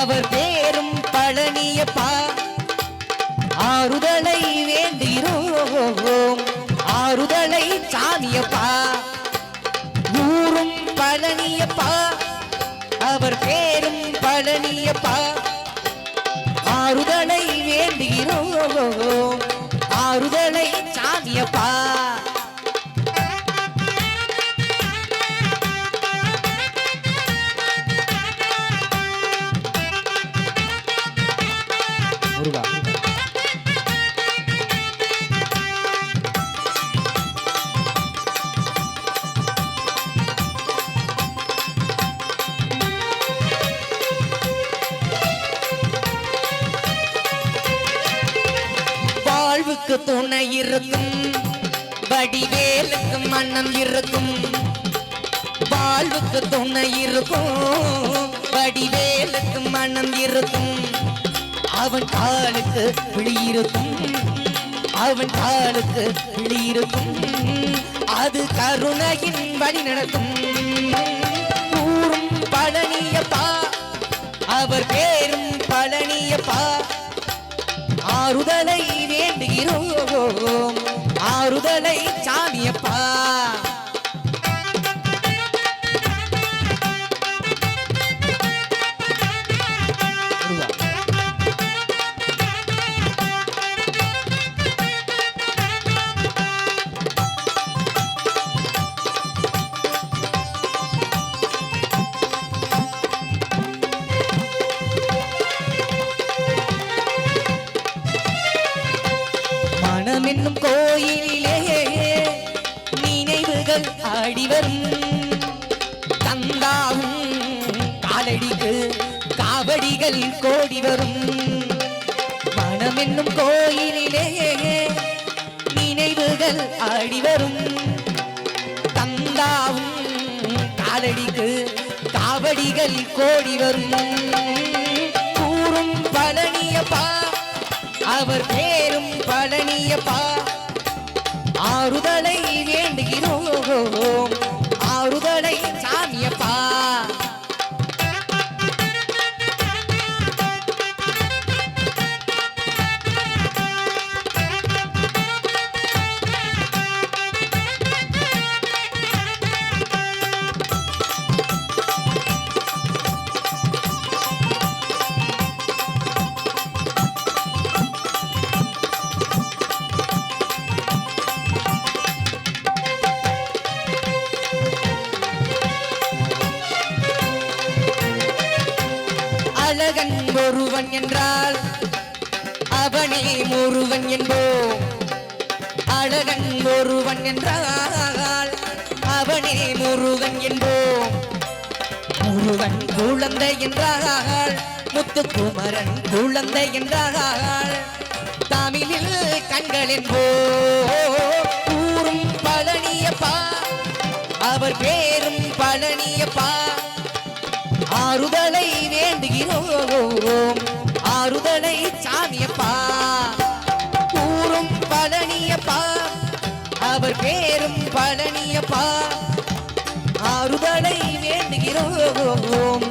அவர் பேரும் பழனியப்பா. ஆறுதலை வேண்டுகிறோம் ஆறுதலை சாமியப்பா. ஊரும் பழனியப்பா அவர் பேரும் பழனியப்பா. ஆறுதலை வேண்டுகிறோம் ஆறுதலை சாமியப்பா. வாழ்வுக்கு துணை இருக்கும். வடிவேலுக்கு மன்னம் இருக்கும். வாழ்வுக்கு துணை இருக்கும். வடிவேலுக்கு மனம் இருக்கும். அவன் காலுக்கு விழி அவன் காலுக்கு விழி அது கருணையின் வழி நடக்கும். ஊரும் பழனியப்பா அவர் பேர் ஆறுதலை வேண்டுகிறோம். ஆறுதலை சாமியப்பா. ஆடிவரும். தந்தாவும் காலடிக்கு காவடிகள் கோடி வரும். மனம் என்னும் கோயிலிலே நினைவுகள் ஆடிவரும் தந்தாவும் காலடிக்கு காவடிகள் கோடி வரும். கூறும் பழனியப்பா அவர் பேரும் பழனியப்பா. ஆறுதலை வேண்டுகிறோம். அழகன் ஒருவன் என்றால் அவனே முருகன் என்போம். அழகன் ஒருவன் என்றால் அவனே முருகன் என்போம். முருகன் குழந்தை என்றால் முத்துக்குமரன் குழந்தை என்றால் தமிழில் கண்கள் என்போ ஊரும் பழனியப்பா அவர் பேரும் பழனியப்பா. ஆறுதலை வேண்டுகிறோம். ஆறுதலை சாமியப்பா கூறும் பழனியப்பா அவர் பேரும் பழனியப்பா. ஆறுதலை வேண்டுகிறோம்.